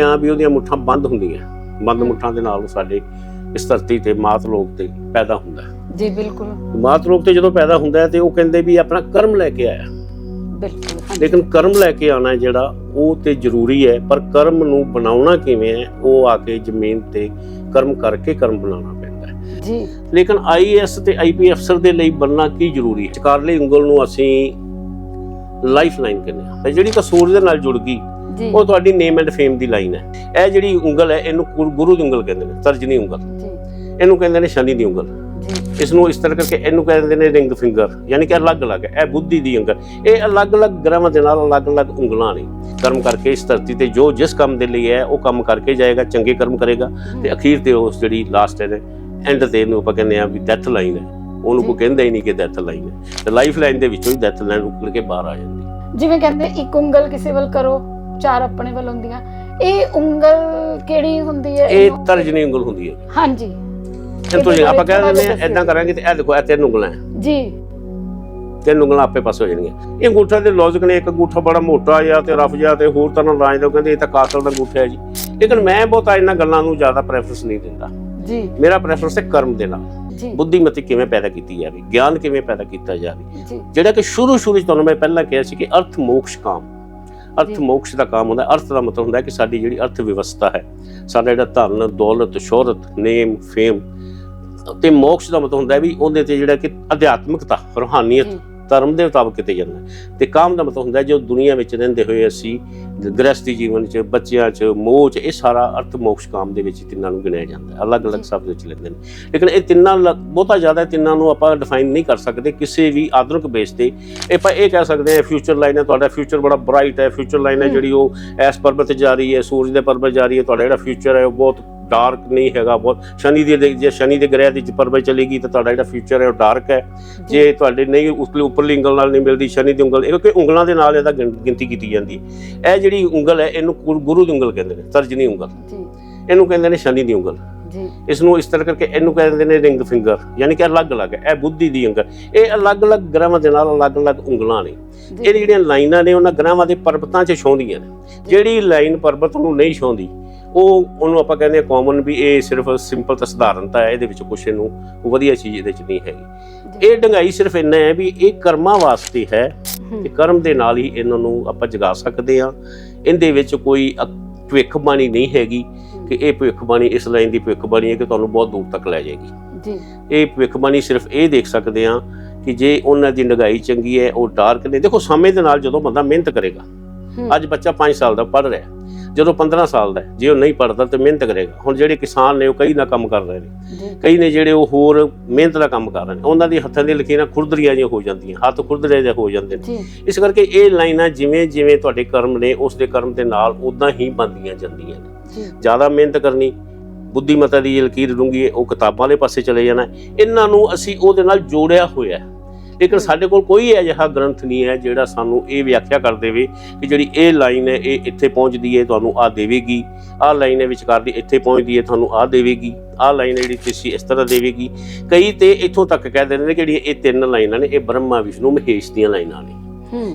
ਆ ਵੀ ਉਹਦੀਆਂ ਮੁੱਠਾਂ ਬੰਦ ਹੁੰਦੀਆਂ। ਬੰਦ ਮੁੱਠਾਂ ਦੇ ਨਾਲ ਸਾਡੇ ਇਸ ਧਰਤੀ ਤੇ ਮਾਤ ਲੋਕ ਤੇ ਪੈਦਾ ਹੁੰਦਾ। ਜੀ ਬਿਲਕੁਲ। ਮਾਤ ਲੋਕ ਤੇ ਜਦੋਂ ਪੈਦਾ ਹੁੰਦਾ ਹੈ ਤੇ ਉਹ ਕਹਿੰਦੇ ਵੀ ਆਪਣਾ ਕਰਮ ਲੈ ਕੇ ਆਇਆ। ਬਿਲਕੁਲ। ਲੇਕਿਨ ਕਰਮ ਲੈ ਕੇ ਆਣਾ ਜਿਹੜਾ ਉਹ ਤੇ ਜ਼ਰੂਰੀ ਹੈ ਪਰ ਕਰਮ ਨੂੰ ਬਣਾਉਣਾ ਕਿਵੇਂ ਹੈ ਉਹ ਆ ਕੇ ਜ਼ਮੀਨ ਤੇ ਕਰਮ ਕਰਕੇ ਕਰਮ ਬਣਾਉਣਾ ਪੈਂਦਾ ਹੈ। ਜੀ। ਲੇਕਿਨ ਆਈਐਸ ਤੇ ਆਈਪੀ ਅਫਸਰ ਦੇ ਲਈ ਬਣਨਾ ਕੀ ਜ਼ਰੂਰੀ ਹੈ? ਚਕਾਰਲੀ ਉਂਗਲ ਨੂੰ ਅਸੀਂ ਲਾਈਫ ਲਾਈਨ ਕਹਿੰਦੇ ਹਾਂ। ਤੇ ਜਿਹੜੀ ਕਸੂਰ ਦੇ ਨਾਲ ਜੁੜ ਗਈ ਜੀ। ਉਹ ਤੁਹਾਡੀ ਨੇਮ ਐਂਡ ਫੇਮ ਦੀ ਲਾਈਨ ਹੈ। ਇਹ ਜਿਹੜੀ ਉਂਗਲ ਹੈ ਇਹਨੂੰ ਗੁਰੂ- ਗੁਰੂ ਦੀ ਉਂਗਲ ਕਹਿੰਦੇ ਨੇ ਤਰਜਨੀ ਉਂਗਲ। ਜੀ। ਇਹਨੂੰ ਕਹਿੰਦੇ ਨੇ ਸ਼ਨੀ ਦੀ ਉਂਗਲ। ਇਸ ਨੂੰ ਇਸ ਤਰ੍ਹਾਂ ਕਰਕੇ ਇਹਨੂੰ ਕਹਿੰਦੇ ਨੇ ਰਿੰਗ ਫਿੰਗਰ ਯਾਨੀ ਕਿ ਅਲੱਗ-ਅਲੱਗ ਹੈ। ਇਹ ਬੁੱਧੀ ਦੀ ਉਂਗਲ। ਇਹ ਅਲੱਗ-ਅਲੱਗ ਗ੍ਰਹਿਾਂ ਦੇ ਨਾਲ ਅਲੱਗ-ਅਲੱਗ ਉਂਗਲਾਂ ਨੇ। ਕਰਮ ਕਰਕੇ ਇਸ ਧਰਤੀ ਤੇ ਜੋ ਜਿਸ ਕੰਮ ਦੇ ਲਈ ਹੈ ਉਹ ਕੰਮ ਕਰਕੇ ਜਾਏਗਾ ਚੰਗੇ ਕਰਮ ਕਰੇਗਾ। ਤੇ ਅਖੀਰ ਤੇ ਉਸ ਜਿਹੜੀ ਲਾਸਟ ਹੈ ਐਂਡ ਤੇ ਇਹਨੂੰ ਆਪਾਂ ਕਹਿੰਦੇ ਆ ਵੀ ਡੈਥ ਲਾਈਨ ਹੈ। ਉਹਨੂੰ। ਕੋਈ ਕਹਿੰਦਾ ਹੀ ਨਹੀਂ ਕਿ ਡੈਥ ਲਾਈਨ ਹੈ। ਤੇ ਲਾਈਫ ਲਾਈਨ ਦੇ ਵਿੱਚੋਂ ਹੀ ਡੈਥ ਲਾਈਨ ਉੱਕੜ ਕੇ ਬਾਹਰ ਆ ਜਾਂਦੀ। ਜਿਵੇਂ ਕਹਿੰਦੇ ਇੱਕ ਉਂਗਲ ਕਿਸੇ ਵੱਲ ਕਰੋ ਚਾਰ ਆਪਣੇ ਵੱਲ ਹੁੰਦੀਆਂ। ਇਹ ਉਂਗਲ ਕਿਹੜੀ ਹੁੰਦੀ ਹੈ? ਇਹ ਇਹਨੂੰ- ਤਰਜਨੀ ਉਂਗਲ ਹੁੰਦੀ ਹੈ। ਹਾਂਜੀ। ਤੁਸੀਂ ਇਹਦੇ ਆਪਾਂ ਬਾਰੇ ਕਹਿ ਦਿੰਦੇ ਆ ਥੋੜ੍ਹਾ ਜਿਹਾ ਇਦਾਂ ਕਰਾਂਗੇ ਤੇ ਇਹ ਦੇਖੋ ਇਹ ਤਿੰਨ ਉਂਗਲਾਂ ਹੈ। ਜੀ। ਤਿੰਨ ਉਂਗਲਾਂ ਆਪੇ ਪਾਸੇ ਹੋ ਜਾਣਗੀਆਂ। ਇਹ ਅੰਗੂਠਾ ਦੇ ਲੌਜਿਕ ਨੇ ਇੱਕ ਅੰਗੂਠਾ ਬੜਾ ਮੋਟਾ ਜਾਂ ਤੇ ਰਫ ਜਾਂ ਤੇ ਹੋਰ ਤਰ੍ਹਾਂ ਰਾਜ ਦਾ ਕਹਿੰਦੇ ਇਹ ਤਾਂ ਕਾਤਲ ਦਾ ਅੰਗੂਠਾ ਹੈ ਜੀ। ਲੇਕਿਨ ਮੈਂ ਬਹੁਤਾ ਇਹਨਾਂ ਗੱਲਾਂ ਨੂੰ ਜ਼ਿਆਦਾ ਪ੍ਰੈਫਰੈਂਸ ਨਹੀਂ ਦਿੰਦਾ। ਜੀ। ਮੇਰਾ ਪ੍ਰੈਫਰੈਂਸ ਹੈ ਕਰਮ ਦੇ ਨਾਲ। ਜੀ। ਬੁੱਧੀਮਤੀ ਕਿਵੇਂ ਪੈਦਾ ਕੀਤੀ ਜਾਵੇ ਗਿਆਨ ਕਿਵੇਂ ਪੈਦਾ ਕੀਤਾ ਜਾਵੇ। ਜੀ। ਜਿਹੜਾ ਕਿ ਸ਼ੁਰੂ ਸ਼ੁਰੂ ਚ ਤੁਹਾਨੂੰ ਮੈਂ ਪਹਿਲਾਂ ਕਿਹਾ ਸੀ ਕਿ ਅਰਥ ਮੋਕਸ਼ ਕਾਮ। ਅਰਥ ਮੋਕਸ਼ ਦਾ ਕਾਮ ਹੁੰਦਾ ਅਰਥ ਦਾ ਮਤਲਬ ਹੁੰਦਾ ਕਿ ਸਾਡੀ ਜਿਹੜੀ ਅਰਥ ਵਿਵਸਥਾ ਹੈ, ਸਾਡਾ ਜਿਹੜਾ ਧਨ, ਦੌਲਤ, ਸ਼ੋਹਰਤ, ਨੇਮ, ਫੇਮ, ਤੇ ਮੋਕਸ਼ ਦਾ ਮਤਲਬ ਹੁੰਦਾ ਵੀ ਉਹਦੇ ਤੇ ਜਿਹੜਾ ਕਿ ਅਧਿਆਤਮਿਕਤਾ, ਰੂਹਾਨੀਅਤ ਧਰਮ ਦੇ ਮੁਤਾਬਕ ਕਿਤੇ ਜਾਂਦਾ। ਤੇ ਕਾਮ ਦਾ ਮਤਲਬ ਹੁੰਦਾ ਜੋ ਦੁਨੀਆ ਵਿੱਚ ਰਹਿੰਦੇ ਹੋਏ ਅਸੀਂ ਗ੍ਰਸਤੀ ਜੀਵਨ ਚ ਬੱਚਿਆਂ ਚ ਮੋਹ ਚ ਇਹ ਸਾਰਾ ਅਰਥ ਮੋਕਸ਼ ਕਾਮ ਦੇ ਵਿੱਚ ਤਿੰਨਾਂ ਨੂੰ ਗਿਣਿਆ ਜਾਂਦਾ ਹੈ ਅਲੱਗ-ਅਲੱਗ। ਸ਼ਬਦ ਵਿੱਚ ਲੈਂਦੇ ਨੇ ਲੇਕਿਨ ਇਹ ਤਿੰਨਾਂ ਬਹੁਤਾ ਜ਼ਿਆਦਾ ਤਿੰਨਾਂ ਨੂੰ ਆਪਾਂ ਡਿਫਾਈਨ ਨਹੀਂ ਕਰ ਸਕਦੇ ਕਿਸੇ ਵੀ ਆਧੁਨਿਕ ਬੇਸ ਤੇ ਇਹ ਆਪਾਂ ਇਹ ਕਹਿ ਸਕਦੇ ਹਾਂ ਫਿਊਚਰ ਲਾਈਨ ਹੈ ਤੁਹਾਡਾ ਫਿਊਚਰ ਬੜਾ ਬ੍ਰਾਈਟ ਹੈ ਫਿਊਚਰ ਲਾਈਨ ਹੈ। ਜਿਹੜੀ ਉਹ ਐਸ ਪਰਬਤ ਤੇ ਜਾ ਰਹੀ ਹੈ ਸੂਰਜ ਦੇ ਪਰਬਤ ਜਾ ਰਹੀ ਹੈ ਤੁਹਾਡਾ ਜਿਹੜਾ ਫਿਊਚਰ ਹੈ ਉਹ ਬਹੁਤ ਡਾਰਕ ਨਹੀਂ ਹੈਗਾ ਬਹੁਤ। ਸ਼ਨੀ ਦੇ ਜੇ ਸ਼ਨੀ ਦੇ ਗ੍ਰਹਿ ਦੀ ਪਰਬਤ ਚਲੇਗੀ ਤਾਂ ਤੁਹਾਡਾ ਜਿਹੜਾ ਫਿਊਚਰ ਹੈ ਉਹ ਡਾਰਕ ਹੈ। ਜੇ। ਤੁਹਾਡੇ ਨਹੀਂ ਉਸਲੀ ਉੱਪਰਲੀ ਉਂਗਲ ਨਾਲ ਨਹੀਂ ਮਿਲਦੀ ਸ਼ਨੀ ਦੀ ਉਂਗਲ ਇਹ ਕਿਉਂਕਿ ਉਂਗਲਾਂ ਦੇ ਨਾਲ ਇਹਦਾ ਗਿਣ- ਗਿਣਤੀ ਕੀਤੀ ਜਾਂਦੀ। ਹੈ ਇਹ ਜਿਹੜੀ ਉਂਗਲ ਹੈ ਇਹਨੂੰ ਗੁਰੂ- ਦੀ ਉਂਗਲ ਕਹਿੰਦੇ ਨੇ ਤਰਜਨੀ ਉਂਗਲ। ਜੀ। ਇਹਨੂੰ ਕਹਿੰਦੇ ਨੇ ਸ਼ਨੀ ਦੀ ਉਂਗਲ। ਜੀ। ਇਸ ਨੂੰ ਇਸ ਤਰ੍ਹਾਂ ਕਰਕੇ ਇਹਨੂੰ ਕਹਿੰਦੇ ਨੇ ਰਿੰਗ ਫਿੰਗਰ ਯਾਨੀ ਕਿ ਅਲੱਗ-ਅਲੱਗ ਇਹ ਬੁੱਧੀ ਦੀ ਉਂਗਲ। ਇਹ ਅਲੱਗ-ਅਲੱਗ ਗ੍ਰਹਿਾਂ ਦੇ ਨਾਲ ਅਲੱਗ-ਅਲੱਗ ਉਂਗਲਾਂ ਨੇ। ਇਹ ਜਿਹੜੀਆਂ ਲਾਈਨਾਂ ਨੇ ਉਹਨਾਂ ਗ੍ਰਹਿਾਂ ਦੇ ਪਰਬਤਾਂ 'ਚ ਛੋਂਦੀਆਂ ਨੇ। ਜਿਹੜੀ ਲਾਈਨ ਪਰਬਤ ਨੂੰ ਨਹੀਂ ਛੋਂਦੀ ਉਹ ਉਹਨੂੰ ਆਪਾਂ ਕਹਿੰਦੇ ਆ ਕਾਮਨ ਵੀ ਇਹ ਸਿਰਫ ਸਿੰਪਲ ਤਾਂ ਸਧਾਰਨਤਾ ਹੈ ਇਹਦੇ ਵਿੱਚ ਕੁਛ ਇਹਨੂੰ ਵਧੀਆ ਚੀਜ਼ ਇਹਦੇ 'ਚ ਨਹੀਂ ਹੈਗੀ। ਇਹ ਡੰਗਾਈ ਸਿਰਫ ਇੰਨਾ ਹੈ ਵੀ ਇਹ ਕਰਮਾਂ ਵਾਸਤੇ ਹੈ ਤੇ ਕਰਮ ਦੇ ਨਾਲ ਹੀ ਇਹਨਾਂ ਨੂੰ ਆਪਾਂ ਜਗਾ ਸਕਦੇ ਆ ਇਹਦੇ ਵਿੱਚ ਕੋਈ ਭਵਿੱਖਬਾਣੀ ਨਹੀਂ ਹੈਗੀ ਕਿ ਇਹ ਭਵਿੱਖਬਾਣੀ ਇਸ ਲਾਈਨ ਦੀ ਭਵਿੱਖਬਾਣੀ ਹੈ ਕਿ ਤੁਹਾਨੂੰ ਬਹੁਤ ਦੂਰ ਤੱਕ ਲੈ ਜਾਏਗੀ। ਜੀ। ਇਹ ਭਵਿੱਖਬਾਣੀ ਸਿਰਫ ਇਹ ਦੇਖ ਸਕਦੇ ਆ ਕਿ ਜੇ ਉਹਨਾਂ ਦੀ ਨਿਗਾਈ ਚੰਗੀ ਹੈ ਉਹ ਡਾਰਕ ਨੇ। ਦੇਖੋ ਸਮੇਂ ਦੇ ਨਾਲ ਜਦੋਂ ਬੰਦਾ ਮਿਹਨਤ ਕਰੇਗਾ ਅੱਜ ਬੱਚਾ 5 ਸਾਲ ਦਾ ਪੜ੍ਹ ਰਿਹਾ। ਜਦੋਂ 15 ਸਾਲ ਦਾ ਜੇ ਉਹ ਨਹੀਂ ਪੜ੍ਹਦਾ ਤੇ ਮਿਹਨਤ ਕਰੇਗਾ। ਹੁਣ ਜਿਹੜੇ ਕਿਸਾਨ ਨੇ ਉਹ ਕਈ ਨਾ ਕੰਮ ਕਰ ਰਹੇ ਨੇ। ਕਈ ਨੇ ਜਿਹੜੇ ਉਹ ਹੋਰ ਮਿਹਨਤ ਦਾ ਕੰਮ ਕਰ ਰਹੇ ਨੇ। ਉਹਨਾਂ ਦੀ ਹੱਥਾਂ ਦੀ ਲਕੀਰਾਂ ਖੁਰਦਰੀਆਂ ਜਿਹੀਆਂ ਹੋ ਜਾਂਦੀਆਂ ਹੱਥ ਖੁਰਦਰੇ ਜਿਹੇ ਹੋ ਜਾਂਦੇ ਨੇ। ਇਸ ਕਰਕੇ ਇਹ ਲਾਈਨਾਂ ਜਿਵੇਂ ਜਿਵੇਂ ਤੁਹਾਡੇ ਕਰਮ ਨੇ ਉਸ ਦੇ ਕਰਮ ਦੇ ਨਾਲ ਉਦਾਂ ਹੀ ਬਣਦੀਆਂ ਜਾਂਦੀਆਂ ਨੇ। ਜ਼ਿਆਦਾ ਮਿਹਨਤ ਕਰਨੀ ਬੁੱਧੀਮਤਾ ਦੀ ਲਕੀਰ ਡੂੰਗੀ ਉਹ ਕਿਤਾਬਾਂ ਵਾਲੇ ਪਾਸੇ ਚਲੇ ਜਾਣਾ ਇਹਨਾਂ ਨੂੰ ਅਸੀਂ ਉਹਦੇ ਨਾਲ ਜੋੜਿਆ ਹੋਇਆ ਹੈ। ਲੇਕਿਨ ਸਾਡੇ ਕੋਲ ਕੋਈ ਅਜਿਹਾ ਗ੍ਰੰਥ ਨਹੀਂ ਹੈ ਜਿਹੜਾ ਸਾਨੂੰ ਇਹ ਵਿਆਖਿਆ ਕਰ ਦੇਵੇ ਕਿ ਜਿਹੜੀ ਇਹ ਲਾਈਨ ਹੈ ਇਹ ਇੱਥੇ ਪਹੁੰਚਦੀ ਹੈ ਤੁਹਾਨੂੰ ਆ ਦੇਵੇਗੀ। ਆਹ ਲਾਈਨ ਹੈ ਵਿਚਕਾਰ ਦੀ ਇੱਥੇ ਪਹੁੰਚਦੀ ਹੈ ਤੁਹਾਨੂੰ ਆ ਦੇਵੇਗੀ। ਆਹ ਲਾਈਨ ਜਿਹੜੀ ਤੁਸੀਂ ਇਸ ਤਰ੍ਹਾਂ ਦੇਵੇਗੀ। ਕਈ ਤੇ ਇੱਥੋਂ ਤੱਕ ਕਹਿ ਦਿੰਦੇ ਨੇ ਕਿ ਜਿਹੜੀਆਂ ਇਹ ਤਿੰਨ ਲਾਈਨਾਂ ਨੇ ਇਹ ਬ੍ਰਹਮਾ ਵਿਸ਼ਨੂੰ ਮਹੇਸ਼ ਦੀਆਂ ਲਾਈਨਾਂ ਨੇ।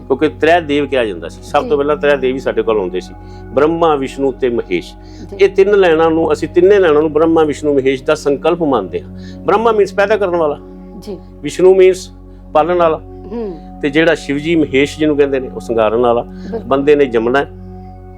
ਕਿਉਂਕਿ ਤ੍ਰੈ ਦੇਵ ਕਿਹਾ ਜਾਂਦਾ ਸੀ। ਸਭ। ਤੋਂ ਪਹਿਲਾਂ ਤ੍ਰੈ ਦੇਵ ਹੀ ਸਾਡੇ ਕੋਲ ਆਉਂਦੇ ਸੀ। ਬ੍ਰਹਮਾ ਵਿਸ਼ਨੂੰ ਤੇ ਮਹੇਸ਼। ਇਹ ਤਿੰਨ ਲੈਣਾਂ ਨੂੰ ਅਸੀਂ ਤਿੰਨੇ ਲੈਣਾਂ ਨੂੰ ਬ੍ਰਹਮਾ ਵਿਸ਼ਨੂੰ ਮਹੇਸ਼ ਦਾ ਸੰਕਲਪ ਮੰਨਦੇ ਹਾਂ। ਬ੍ਰਹਮਾ ਮੀਨਸ ਪੈਦਾ ਕਰਨ ਵਾਲਾ। ਜੀ। ਵਿਸ਼ਨੂੰ ਮੀਨਸ ਪਾਲਣ ਵਾਲਾ। ਤੇ ਜਿਹੜਾ ਸ਼ਿਵਜੀ ਮਹੇਸ਼ ਜਿਹਨੂੰ ਕਹਿੰਦੇ ਨੇ ਉਹ ਸੰਗਾਰਨ ਵਾਲਾ। ਬੰਦੇ ਨੇ ਜੰਮਣਾ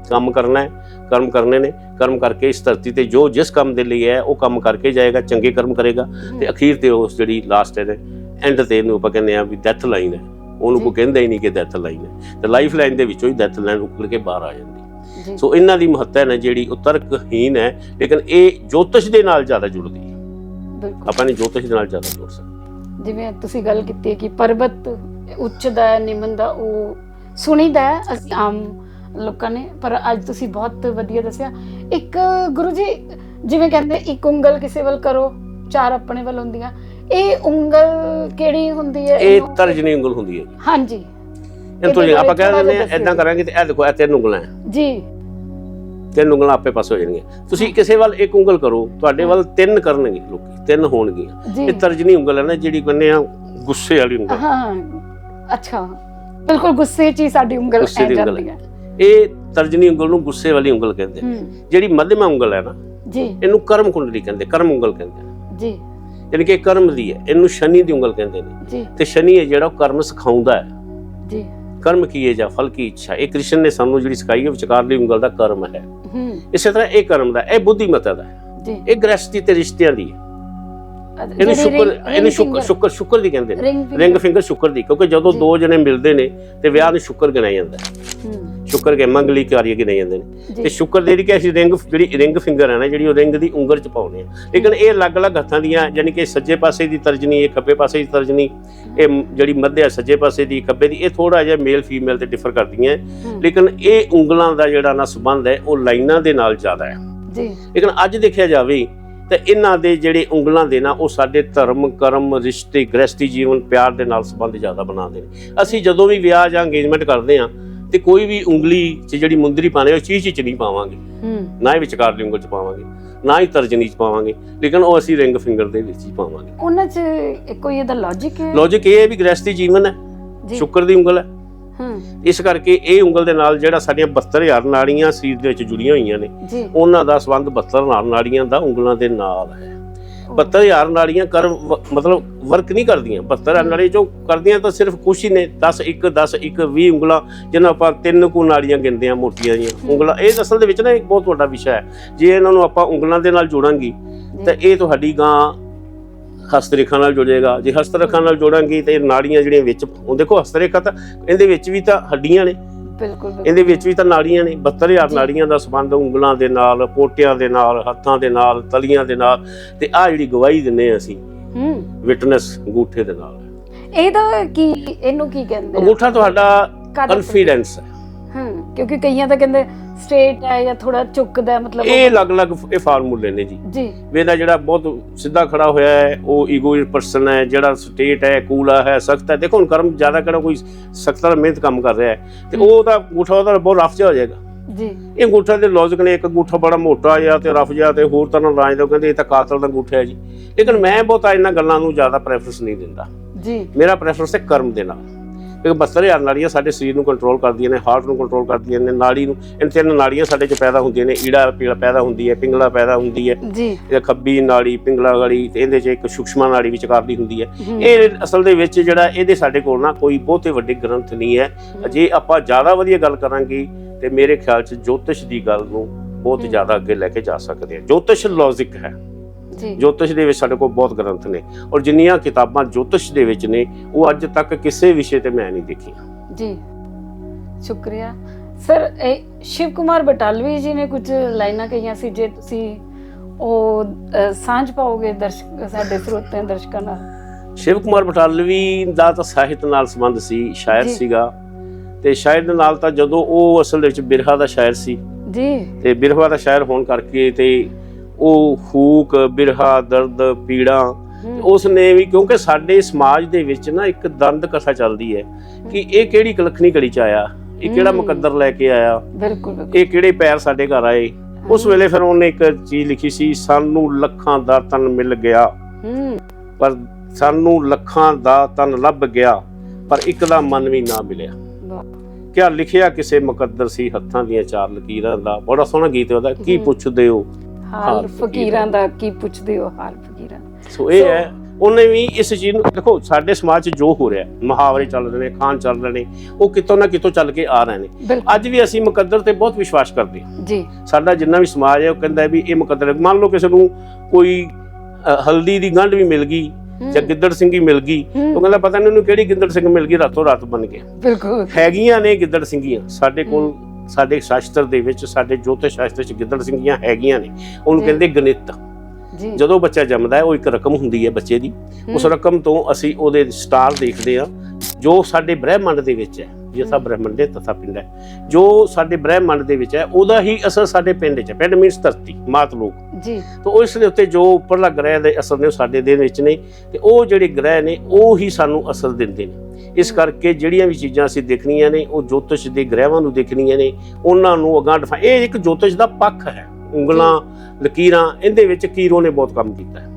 ਕੰਮ ਕਰਨਾ ਹੈ ਕਰਮ ਕਰਨੇ ਨੇ। ਕਰਮ ਕਰਕੇ ਇਸ ਧਰਤੀ ਤੇ ਜੋ ਜਿਸ ਕੰਮ ਦੇ ਲਈ ਹੈ ਉਹ ਕੰਮ ਕਰਕੇ ਜਾਏਗਾ ਚੰਗੇ ਕਰਮ ਕਰੇਗਾ। ਤੇ ਅਖੀਰ ਤੇ ਉਸ ਜਿਹੜੀ ਲਾਸਟ ਹੈ ਐਂਡ ਤੇ ਇਹਨੂੰ ਆਪਾਂ ਕਹਿੰਦੇ ਆ ਵੀ ਡੈਥ ਲਾਈਨ ਹੈ। ਉਹਨੂੰ ਜੀ। ਕੋਈ ਕਹਿੰਦਾ ਹੀ ਨਹੀਂ ਕਿ ਡੈਥ ਲਾਈਨ ਹੈ। ਤੇ ਲਾਈਫ ਲਾਈਨ ਦੇ ਵਿੱਚੋਂ ਹੀ ਡੈਥ ਲਾਈਨ ਉੱਕੜ ਕੇ ਬਾਹਰ ਆ ਜਾਂਦੀ ਜੀ। ਸੋ ਇਹਨਾਂ ਦੀ ਮਹੱਤਤਾ ਹੈ ਨਾ ਜਿਹੜੀ ਉਹ ਤਰਕਹੀਨ ਹੈ ਲੇਕਿਨ ਇਹ ਜੋਤਿਸ਼ ਦੇ ਨਾਲ ਜ਼ਿਆਦਾ ਜੁੜਦੀ ਹੈ। ਬਿਲਕੁਲ। ਆਪਾਂ ਨੇ ਜੋਤਿਸ਼ ਦੇ ਨਾਲ ਜ਼ਿਆਦਾ ਜੁੜ ਸਕਦੇ ਜਿਵੇਂ ਤੁਸੀਂ ਗੱਲ ਕੀਤੀ ਹੈ ਕਿ ਪਰਬਤ ਉੱਚ ਦਾ ਹੈ, ਨਿਮਨ ਦਾ ਉਹ ਸੁਣੀਦਾ ਹੈ। ਅਸੀਂ ਆਮ ਲੋਕਾਂ ਨੇ ਪਰ ਅੱਜ ਤੁਸੀਂ ਬਹੁਤ ਵਧੀਆ ਦੱਸਿਆ। ਇੱਕ ਗੁਰੂ ਜੀ ਜਿਵੇਂ ਕਹਿੰਦੇ ਇੱਕ ਉਂਗਲ ਕਿਸੇ ਵੱਲ ਕਰੋ ਚਾਰ ਆਪਣੇ ਵੱਲ ਹੁੰਦੀਆਂ। ਇਹ ਉਂਗਲ ਕਿਹੜੀ ਹੁੰਦੀ ਹੈ? ਇਹ ਇਹਨੂੰ- ਤਰਜਨੀ ਉਂਗਲ ਹੁੰਦੀ ਹੈ ਹਾਂਜੀ। ਇਹ ਤੋਂ ਇਹਦੇ ਆਪਾਂ ਬਾਰੇ ਕਹਿ ਥੋੜ੍ਹਾ ਦਿੰਦੇ ਜਿਹਾ ਆ ਇਦਾਂ ਕਰਾਂਗੇ ਤੇ ਇਹ ਦੇਖੋ ਇਹ ਤਿੰਨ ਉਂਗਲਾਂ ਹੈ। ਜੀ। ਤਿੰਨ ਉਂਗਲਾਂ ਆਪੇ ਪਾਸੇ ਹੋ ਜਾਣਗੀਆਂ। ਤੁਸੀਂ ਕਿਸੇ ਵੱਲ ਇੱਕ ਉਂਗਲ ਕਰੋ ਤੁਹਾਡੇ ਵੱਲ ਤਿੰਨ ਕਰਨਗੇ ਲੋਕੀ ਤਿੰਨ ਹੋਣਗੀਆਂ। ਇਹ ਤਰਜਨੀ ਉਂਗਲ ਹੈ ਨਾ ਜਿਹੜੀ ਕਹਿੰਦੇ ਆ ਗੁੱਸੇ ਵਾਲੀ ਉਂਗਲ। ਹਾਂ ਅੱਛਾ। ਬਿਲਕੁਲ ਗੁੱਸੇ 'ਚ ਹੀ ਸਾਡੀ ਉਂਗਲ ਐ ਜਾਂਦੀ ਹੈ। ਇਹ ਤਰਜਨੀ ਉਂਗਲ ਨੂੰ ਗੁੱਸੇ ਵਾਲੀ ਉਂਗਲ ਕਹਿੰਦੇ ਜਿਹੜੀ ਮੱਧਮਾ ਉਂਗਲ ਹੈ ਨਾ ਜੀ। ਇਹਨੂੰ ਕਰਮ ਕੁੰਡਲੀ ਕਹਿੰਦੇ ਕਰਮ ਉਂਗਲ ਕਹਿੰਦੇ ਜੀ। ਯਾਨੀ ਕਿ ਕਰਮ ਦੀ ਹੈ ਇਹਨੂੰ ਸ਼ਨੀ ਦੀ ਉਂਗਲ ਕਹਿੰਦੇ ਨੇ। ਤੇ ਸ਼ਨੀ ਹੈ ਜਿਹੜਾ ਕਰਮ ਸਿਖਾਉਂਦਾ ਹੈ। ਜੀ। ਕਰਮ ਕੀ ਹੈ ਜਾਂ ਫਲ ਕੀ ਇੱਛਾ ਇਹ ਕ੍ਰਿਸ਼ਨ ਨੇ ਸਾਨੂੰ ਜਿਹੜੀ ਸਿਖਾਈ ਹੈ ਵਿਚਕਾਰਲੀ ਉਂਗਲ ਦਾ ਕਰਮ ਹੈ। ਇਸੇ ਤਰ੍ਹਾਂ ਇਹ ਕਰਮ ਦਾ ਇਹ ਬੁੱਧੀਮਤਾ ਦਾ ਜੀ। ਇਹ ਗ੍ਰਸਤੀ ਤੇ ਰਿਸ਼ਤਿਆਂ ਦੀ ਹੈ। ਇਹਨੂੰ ਸ਼ੁਕਰ ਇਹਨੂੰ ਸ਼ੁਕਰ ਸ਼ੁਕਰ ਸ਼ੁਕਰ ਦੀ ਕਹਿੰਦੇ ਨੇ। ਰਿੰਗ ਫਿੰਗਰ ਸ਼ੁਕਰ ਦੀ ਕਿਉਂਕਿ ਜਦੋਂ ਦੋ ਜਣੇ ਮਿਲਦੇ ਨੇ ਤੇ ਵਿਆਹ ਨੂੰ ਸ਼ੁਕਰ ਗਿਣਿਆ ਜਾਂਦਾ ਹੂੰ। ਸ਼ੁਕਰ ਕੇ ਮੰਗਲੀ ਕਾਰੀ ਗਿਣੇ ਜਾਂਦੇ ਨੇ। ਤੇ ਸ਼ੁਕਰ ਦੇ ਜਿਹੜੀ ਕਿ ਅਸੀਂ ਰਿੰਗ ਜਿਹੜੀ ਰਿੰਗ ਫਿੰਗਰ ਹੈ ਨਾ ਜਿਹੜੀ ਉਹ ਰਿੰਗ ਦੀ ਉਂਗਲ ਚ ਪਾਉਨੇ ਆ। ਲੇਕਿਨ ਇਹ ਅਲੱਗ-ਅਲੱਗ ਹੱਥਾਂ ਦੀਆਂ ਯਾਨੀ ਕਿ ਸੱਜੇ ਪਾਸੇ ਦੀ ਤਰਜਨੀ ਇਹ ਖੱਬੇ ਪਾਸੇ ਦੀ ਤਰਜਨੀ ਇਹ ਜਿਹੜੀ ਮੱਧਿਆ ਸੱਜੇ ਪਾਸੇ ਦੀ ਖੱਬੇ ਦੀ ਇਹ ਥੋੜਾ ਜਿਹਾ ਮੇਲ ਫੀਮੇਲ ਤੇ ਡਿਫਰ ਕਰਦੀਆਂ। ਲੇਕਿਨ ਇਹ ਉਂਗਲਾਂ ਦਾ ਜਿਹੜਾ ਨਾ ਸੰਬੰਧ ਹੈ ਉਹ ਲਾਈਨਾਂ ਦੇ ਨਾਲ ਜ਼ਿਆਦਾ ਹੈ। ਜੀ। ਲੇਕਿਨ ਅੱਜ ਦੇਖਿਆ ਜਾਵੇ ਤਾਂ ਇਹਨਾਂ ਦੇ ਜਿਹੜੇ ਉਂਗਲਾਂ ਦੇ ਨਾ ਉਹ ਸਾਡੇ ਧਰਮ ਕਰਮ ਰਿਸ਼ਤੇ ਗ੍ਰਸਤੀ ਜੀਵਨ ਪਿਆਰ ਦੇ ਨਾਲ ਸੰਬੰਧ ਜ਼ਿਆਦਾ ਬਣਾਉਂਦੇ ਨੇ। ਅਸੀਂ ਜਦੋਂ ਵੀ ਵਿਆਹ ਜਾਂ ਅੰਗੇਜਮੈਂਟ ਕਰਦੇ ਹਾਂ ਤੇ ਕੋਈ ਵੀ ਉਂਗਲੀ 'ਚ ਜਿਹੜੀ ਮੁੰਦਰੀ ਪਾਣੇ ਉਹ ਚੀਜ਼ 'ਚ ਨਹੀਂ ਪਾਵਾਂਗੇ। ਹੂੰ। ਨਾ ਹੀ ਵਿਚਕਾਰਲੀ ਉਂਗਲ 'ਚ ਪਾਵਾਂਗੇ ਨਾ ਹੀ ਤਰਜਨੀ 'ਚ ਪਾਵਾਂਗੇ ਲੇਕਿਨ ਉਹ ਅਸੀਂ ਰਿੰਗ ਫਿੰਗਰ ਦੇ ਵਿੱਚ ਹੀ ਪਾਵਾਂਗੇ। ਉਹਨਾਂ ਚ ਕੋਈ ਇਹਦਾ ਲੌਜੀਕ ਹੈ? ਲੌਜੀਕ ਇਹ ਹੈ ਵੀ ਗ੍ਰਸਤੀ ਜੀਵਨ ਹੈ ਜੀ। ਸ਼ੁਕਰ ਦੀ ਉਂਗਲ ਹੈ। ਹੂੰ। ਇਸ ਕਰਕੇ ਇਹ ਉਂਗਲ ਦੇ ਨਾਲ ਜਿਹੜਾ ਸਾਡੀਆਂ 72000 ਨਾੜੀਆਂ ਸਰੀਰ ਦੇ ਵਿੱਚ ਜੁੜੀਆਂ ਹੋਈਆਂ ਨੇ ਉਹਨਾਂ ਦਾ ਸੰਬੰਧ 72000 ਨਾੜੀਆਂ ਦਾ ਉਂਗਲਾਂ ਦੇ ਨਾਲ ਹੈ। 72000 ਨਾੜੀਆਂ ਕਰ ਮਤਲਬ ਵਰਕ ਨਹੀਂ ਕਰਦੀਆਂ। 72000 ਨਾੜੀਆਂ ਜੋ ਕਰਦੀਆਂ ਤਾਂ ਸਿਰਫ ਕੁਛ ਹੀ ਨੇ। 10 1 10 1 20 ਉਂਗਲਾਂ ਜਿਹਨਾਂ ਆਪਾਂ ਤਿੰਨ ਕੁ ਨਾੜੀਆਂ ਗਿਣਦੇ ਆ ਮੋਟੀਆਂ ਜੀਆਂ ਉਂਗਲਾਂ ਇਹ ਅਸਲ ਦੇ ਵਿੱਚ ਨਾ ਇੱਕ ਬਹੁਤ ਵੱਡਾ ਵਿਸ਼ਾ ਹੈ। ਜੇ ਇਹਨਾਂ ਨੂੰ ਆਪਾਂ ਉਂਗਲਾਂ ਦੇ ਨਾਲ ਜੋੜਾਂਗੇ ਤਾਂ ਇਹ ਤੁਹਾਡੀ ਗਾਂ ਹਸਤਰੇਖਾ ਨਾਲ ਜੁੜੇਗਾ। ਜੇ ਹਸਤਰੇਖਾ ਨਾਲ ਜੋੜਾਂਗੇ ਤੇ ਇਹ ਨਾੜੀਆਂ ਜਿਹੜੀਆਂ ਵਿੱਚ ਹੁਣ ਦੇਖੋ ਹਸਤਰੇਖਾ ਤਾਂ ਇਹਦੇ ਵਿੱਚ ਵੀ ਤਾਂ ਹੱਡੀਆਂ ਨੇ। ਬਿਲਕੁਲ। ਇਹਦੇ ਵਿੱਚ ਵੀ ਤਾਂ ਨਾੜੀਆਂ ਨੇ 72000 ਨਾੜੀਆਂ ਦਾ ਸੰਬੰਧ ਉਂਗਲਾਂ ਦੇ ਨਾਲ ਪੋਟਿਆਂ ਦੇ ਨਾਲ ਹੱਥਾਂ ਦੇ ਨਾਲ ਤਲੀਆਂ ਦੇ ਨਾਲ ਤੇ ਆ ਜਿਹੜੀ ਗਵਾਹੀ ਦਿੰਨੇ ਆ ਅਸੀਂ ਹੂੰ ਵਿਟਨੈਸ ਅੰਗੂਠੇ ਦੇ ਨਾਲ ਇਹਦਾ ਕੀ ਇਹਨੂੰ ਕੀ ਕਹਿੰਦੇ? ਅੰਗੂਠਾ ਤੁਹਾਡਾ ਕਾਹਦਾ ਕਨਫੀਡੈਂਸ ਹੂੰ ਕਿਉਂਕਿ ਕਈਆਂ ਤਾਂ ਕਹਿੰਦੇ ਸਟ੍ਰੇਟ ਹੈ ਜਾਂ ਥੋੜਾ ਝੁਕਦਾ ਹੈ, ਮਤਲਬ ਇਹ ਅਲੱਗ-ਅਲੱਗ ਇਹ ਫਾਰਮੂਲੇ ਨੇ ਜੀ। ਜੀ। ਵੀ ਇਹਦਾ ਜਿਹੜਾ ਬਹੁਤ ਸਿੱਧਾ ਖੜਾ ਹੋਇਆ ਹੈ ਉਹ ਈਗੋ ਪਰਸਨ ਹੈ ਜਿਹੜਾ ਸਟੇਟ ਹੈ ਕੂਲਾ ਹੈ ਸਖਤ ਹੈ। ਦੇਖੋ ਹੁਣ ਕਰਮ ਜ਼ਿਆਦਾ ਕਿਹੜਾ ਕੋਈ ਸਖਤ ਨਾਲ ਮਿਹਨਤ ਕੰਮ ਕਰ ਰਿਹਾ ਹੈ। ਤੇ ਉਹ ਤਾਂ ਅੰਗੂਠਾ ਉਹਦਾ ਬਹੁਤ ਰਫ ਜਿਹਾ ਹੋ ਜਾਏਗਾ। ਜੀ। ਇਹ ਅੰਗੂਠਾ ਦੇ ਲੌਜਿਕ ਨੇ ਇੱਕ ਅੰਗੂਠਾ ਬੜਾ ਮੋਟਾ ਜਿਹਾ ਤੇ ਰਫ ਜਿਹਾ ਤੇ ਹੋਰ ਤਰ੍ਹਾਂ ਰਾਜ ਦਾ ਕਹਿੰਦੇ ਇਹ ਤਾਂ ਕਾਤਲ ਦਾ ਅੰਗੂਠਾ ਹੈ ਜੀ। ਲੇਕਿਨ ਮੈਂ ਬਹੁਤਾ ਇਹਨਾਂ ਗੱਲਾਂ ਨੂੰ ਜ਼ਿਆਦਾ ਪ੍ਰੈਫਰੈਂਸ ਨਹੀਂ ਦਿੰਦਾ। ਜੀ। ਮੇਰਾ ਪ੍ਰੈਫਰੈਂਸ ਹੈ ਕਰਮ ਦੇ ਨਾਲ। ਕਿਉਂਕਿ 72000 ਨਾੜੀਆਂ ਸਾਡੇ ਸਰੀਰ ਨੂੰ ਕੰਟਰੋਲ ਕਰਦੀਆਂ ਨੇ ਹਾਰਟ ਨੂੰ ਕੰਟਰੋਲ ਕਰਦੀਆਂ ਨੇ ਨਾੜੀ ਨੂੰ ਇਹ ਤਿੰਨ ਨਾੜੀਆਂ ਸਾਡੇ 'ਚ ਪੈਦਾ ਹੁੰਦੀਆਂ ਨੇ ਈੜਾ ਪੀਲਾ ਪੈਦਾ ਹੁੰਦੀ ਹੈ ਪਿੰਗਲਾ ਪੈਦਾ ਹੁੰਦੀ ਹੈ ਜੀ। ਇਹ ਖੱਬੀ ਨਾੜੀ ਪਿੰਗਲਾ ਗਲੀ ਤੇ ਇਹਦੇ 'ਚ ਇੱਕ ਸੂਖਸ਼ਮਾ ਨਾੜੀ ਵਿਚਕਾਰਦੀ ਹੁੰਦੀ ਹੈ। ਇਹ ਅਸਲ ਦੇ ਵਿੱਚ ਜਿਹੜਾ ਇਹਦੇ ਸਾਡੇ ਕੋਲ ਨਾ ਕੋਈ ਬਹੁਤੇ ਵੱਡੇ ਗ੍ਰੰਥ ਨਹੀਂ ਹੈ। ਜੇ ਆਪਾਂ ਜ਼ਿਆਦਾ ਵਧੀਆ ਗੱਲ ਕਰਾਂਗੇ ਤੇ ਮੇਰੇ ਖਿਆਲ 'ਚ ਜੋਤਿਸ਼ ਦੀ ਗੱਲ ਨੂੰ ਬਹੁਤ। ਜ਼ਿਆਦਾ ਅੱਗੇ ਲੈ ਕੇ ਜਾ ਸਕਦੇ ਹਾਂ। ਜੋਤਿਸ਼ ਲੌਜਿਕ ਹੈ। ਜੋਤਿਸ਼ ਦੇ ਵਿੱਚ ਸਾਡੇ ਕੋਲ ਬਹੁਤ ਗ੍ਰੰਥ ਨੇ। ਔਰ ਜਿੰਨੀਆਂ ਕਿਤਾਬਾਂ ਜੋਤਿਸ਼ ਦੇ ਵਿੱਚ ਨੇ ਉਹ ਅੱਜ ਤੱਕ ਕਿਸੇ ਵਿਸ਼ੇ ਤੇ ਮੈਂ ਨਹੀਂ ਦੇਖੀਆਂ। ਜੀ। ਸ਼ੁਕਰੀਆ। ਸਰ ਇਹ ਸ਼ਿਵ ਕੁਮਾਰ ਬਟਾਲਵੀ ਜੀ ਨੇ ਕੁਝ ਲਾਈਨਾਂ ਕਹੀਆਂ ਸੀ ਜੇ ਤੁਸੀਂ ਉਹ ਸਾਂਝ ਪਾਓਗੇ ਦਰਸ਼ਕ ਸਾਡੇ ਸਰੋਤਿਆਂ ਦਰਸ਼ਕਾਂ ਨਾਲ? ਸ਼ਿਵ ਕੁਮਾਰ ਬਟਾਲਵੀ ਦਾ ਤਾਂ ਸਾਹਿਤ ਨਾਲ ਸੰਬੰਧ ਸੀ ਸ਼ਾਇਰ। ਸੀਗਾ। ਤੇ ਸ਼ਾਇਰ ਦੇ ਨਾਲ ਤਾਂ ਜਦੋਂ ਉਹ ਅਸਲ ਦੇ ਵਿੱਚ ਬਿਰਹਾ ਦਾ ਸ਼ਾਇਰ ਸੀ। ਜੀ। ਤੇ ਬਿਰਹਾ ਦਾ ਸ਼ਾਇਰ ਹੋਣ ਕਰਕੇ ਤੇ ਉਹ ਹੂਕ ਬਿਰਹਾ ਦਰਦ ਪੀੜਾ ਉਸ ਨੇ ਵੀ ਕਿਉਂਕਿ ਸਾਡੇ ਸਮਾਜ ਦੇ ਵਿੱਚ ਨਾ ਇੱਕ ਦੰਦ ਕਥਾ ਚੱਲਦੀ ਹੈ ਕਿ ਇਹ ਕਿਹੜੀ ਕਲਖਣੀ ਘੜੀ ਚ ਆਇਆ? ਇਹ ਕਿਹੜਾ। ਮੁਕੱਦਰ ਲੈ ਕੇ ਆਇਆ? ਬਿਲਕੁਲ ਇਹ ਕਿਹੜੇ ਪੈਰ ਸਾਡੇ ਘਰ ਆਏ? ਉਸ ਵੇਲੇ ਫਿਰ ਉਹਨੇ ਇੱਕ ਚੀਜ਼ ਲਿਖੀ ਸੀ ਸਾਨੂੰ ਲੱਖਾਂ ਦਾ ਤਨ ਮਿਲ ਗਿਆ। ਪਰ ਸਾਨੂੰ ਲੱਖਾਂ ਦਾ ਤਨ ਲੱਭ ਗਿਆ ਪਰ ਇੱਕ ਦਾ ਮਨ ਵੀ ਨਾ ਮਿਲਿਆ। ਕਿਆ ਲਿਖਿਆ ਕਿਸੇ ਮੁਕੱਦਰ ਸੀ ਹੱਥਾਂ ਦੀਆਂ ਚਾਰ ਲਕੀਰਾਂ ਦਾ? ਬੜਾ ਸੋਹਣਾ ਗੀਤ ਹੈ ਉਹਦਾ। ਕੀ। ਪੁੱਛਦੇ ਹੋ? ਹਾਲ ਫਕੀਰਾਂ ਦਾ ਕੀ ਪੁੱਛਦੇ ਹੋ? ਹਾਲ ਫਕੀਰਾਂ। ਸੋ ਇਹ ਹੈ ਉਹਨੇ ਵੀ ਇਸ ਚੀਜ਼ ਨੂੰ ਦੇਖੋ ਸਾਡੇ ਸਮਾਜ 'ਚ ਜੋ ਹੋ ਰਿਹਾ ਮੁਹਾਵਰੇ ਚੱਲ ਰਹੇ ਨੇ ਖਾਨ ਚੱਲ ਰਹੇ ਨੇ ਉਹ ਕਿਤੋਂ ਨਾ ਕਿਤੋਂ ਚੱਲ ਕੇ ਆ ਰਹੇ ਨੇ। ਅੱਜ ਵੀ ਅਸੀਂ ਮੁਕੱਦਰ ਤੇ ਬਹੁਤ ਵਿਸ਼ਵਾਸ ਕਰਦੇ ਹਾਂ। ਜੀ। ਸਾਡਾ ਜਿੰਨਾ ਵੀ ਸਮਾਜ ਹੈ ਉਹ ਕਹਿੰਦਾ ਵੀ ਇਹ ਮੁਕੱਦਰ। ਮੰਨ ਲਓ ਕਿਸੇ ਨੂੰ ਕੋਈ ਹਲਦੀ ਦੀ ਗੰਢ ਵੀ ਮਿਲ ਗਈ ਜਾਂ ਗਿੱਦੜ ਸਿੰਘੀ ਮਿਲ ਗਈ ਉਹ ਕਹਿੰਦਾ ਪਤਾ ਨਹੀਂ ਉਹਨੂੰ ਕਿਹੜੀ ਗਿੱਦੜ ਸਿੰਘ ਮਿਲ ਗਈ ਰਾਤੋਂ ਰਾਤ ਬਣ ਗਿਆ। ਬਿਲਕੁਲ। ਹੈਗੀਆਂ ਨੇ ਗਿੱਦੜ ਸਿੰਘੀਆਂ ਸਾਡੇ ਕੋਲ ਸਾਡੇ ਸ਼ਾਸਤਰ ਦੇ ਵਿੱਚ ਸਾਡੇ ਜੋਤਿਸ਼ ਸ਼ਾਸਤਰ 'ਚ ਗਿੱਦੜ ਸਿੰਘੀਆਂ ਹੈਗੀਆਂ ਨੇ। ਉਹਨੂੰ। ਕਹਿੰਦੇ ਗਣਿਤ। ਜੀ। ਜਦੋਂ ਬੱਚਾ ਜੰਮਦਾ ਹੈ ਉਹ ਇੱਕ ਰਕਮ ਹੁੰਦੀ ਹੈ ਬੱਚੇ ਦੀ। ਉਸ ਰਕਮ ਤੋਂ ਅਸੀਂ ਉਹਦੇ ਸਟਾਰ ਦੇਖਦੇ ਹਾਂ ਜੋ ਸਾਡੇ ਬ੍ਰਹਿਮੰਡ ਦੇ ਵਿੱਚ ਹੈ। ਜਿਸਾ। ਬ੍ਰਹਿਮੰਡੇ ਤਥਾ ਪਿੰਡ ਹੈ। ਜੋ ਸਾਡੇ ਬ੍ਰਹਿਮੰਡ ਦੇ ਵਿੱਚ ਹੈ ਉਹਦਾ ਹੀ ਅਸਰ ਸਾਡੇ ਪਿੰਡ 'ਚ ਹੈ। ਪਿੰਡ ਮੀਨਸ ਧਰਤੀ ਮਾਤ ਲੋਕ। ਜੀ। ਤਾਂ ਉਸ ਦੇ ਉੱਤੇ ਜੋ ਉੱਪਰਲਾ ਗ੍ਰਹਿ ਦੇ ਅਸਰ ਨੇ ਉਹ ਸਾਡੇ ਦੇ ਵਿੱਚ ਨੇ ਤੇ ਉਹ ਜਿਹੜੇ ਗ੍ਰਹਿ ਨੇ ਉਹ ਹੀ ਸਾਨੂੰ ਅਸਰ ਦਿੰਦੇ ਨੇ। ਇਸ। ਕਰਕੇ ਜਿਹੜੀਆਂ ਵੀ ਚੀਜ਼ਾਂ ਅਸੀਂ ਦੇਖਣੀਆਂ ਨੇ ਉਹ ਜੋਤਿਸ਼ ਦੇ ਗ੍ਰਹਿਵਾਂ ਨੂੰ ਦੇਖਣੀਆਂ ਨੇ ਉਹਨਾਂ ਨੂੰ ਅਗਾਂਹ ਡਿਫਾ ਇਹ ਇੱਕ ਜੋਤਿਸ਼ ਦਾ ਪੱਖ ਹੈ। ਉਂਗਲਾਂ ਲਕੀਰਾਂ ਇਹਦੇ ਵਿੱਚ ਕੀਰੋ ਨੇ ਬਹੁਤ ਕੰਮ ਕੀਤਾ ਹੈ।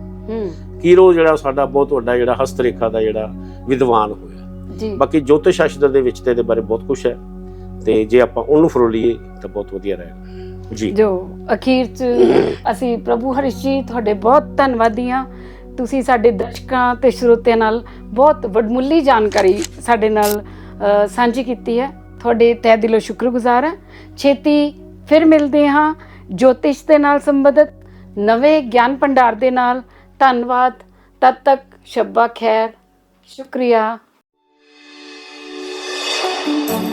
ਕੀਰੋ ਜਿਹੜਾ ਸਾਡਾ ਬਹੁਤ ਵੱਡਾ ਜਿਹੜਾ ਹਸਤਰੇਖਾ ਦਾ ਜਿਹੜਾ ਵਿਦਵਾਨ ਹੋਇਆ। ਜੀ। ਬਾਕੀ ਜੋਤਿਸ਼ ਸ਼ਾਸਤਰ ਦੇ ਵਿੱਚ ਤੇ ਇਹਦੇ ਬਾਰੇ ਬਹੁਤ ਕੁਝ ਹੈ ਤੇ ਜੇ ਆਪਾਂ ਉਹਨੂੰ ਫਰੋਲੀਏ ਤਾਂ ਬਹੁਤ ਵਧੀਆ ਰਹੇਗਾ। ਜੀ। ਜੋ ਅਖੀਰ ਚ ਅਸੀਂ ਪ੍ਰਭੂ ਹਰਿਸ਼ ਜੀ ਤੁਹਾਡੇ ਬਹੁਤ ਧੰਨਵਾਦੀ ਹਾਂ। ਤੁਸੀਂ ਸਾਡੇ ਦਰਸ਼ਕਾਂ ਤੇ ਸਰੋਤਿਆਂ ਨਾਲ ਬਹੁਤ ਵਡਮੁੱਲੀ ਜਾਣਕਾਰੀ ਸਾਡੇ ਨਾਲ ਸਾਂਝੀ ਕੀਤੀ ਹੈ। ਤੁਹਾਡੇ ਤਹਿ ਦਿਲੋਂ ਸ਼ੁਕਰਗੁਜ਼ਾਰ ਹਾਂ। ਛੇਤੀ ਫਿਰ ਮਿਲਦੇ ਹਾਂ। ਜੋਤਿਸ਼ ਦੇ ਨਾਲ ਸੰਬੰਧਿਤ ਨਵੇਂ ਗਿਆਨ ਭੰਡਾਰ ਦੇ ਨਾਲ। ਧੰਨਵਾਦ। ਤਦ ਤੱਕ ਸ਼ੱਬਾ ਖੈਰ। ਸ਼ੁਕਰੀਆ। Thank you.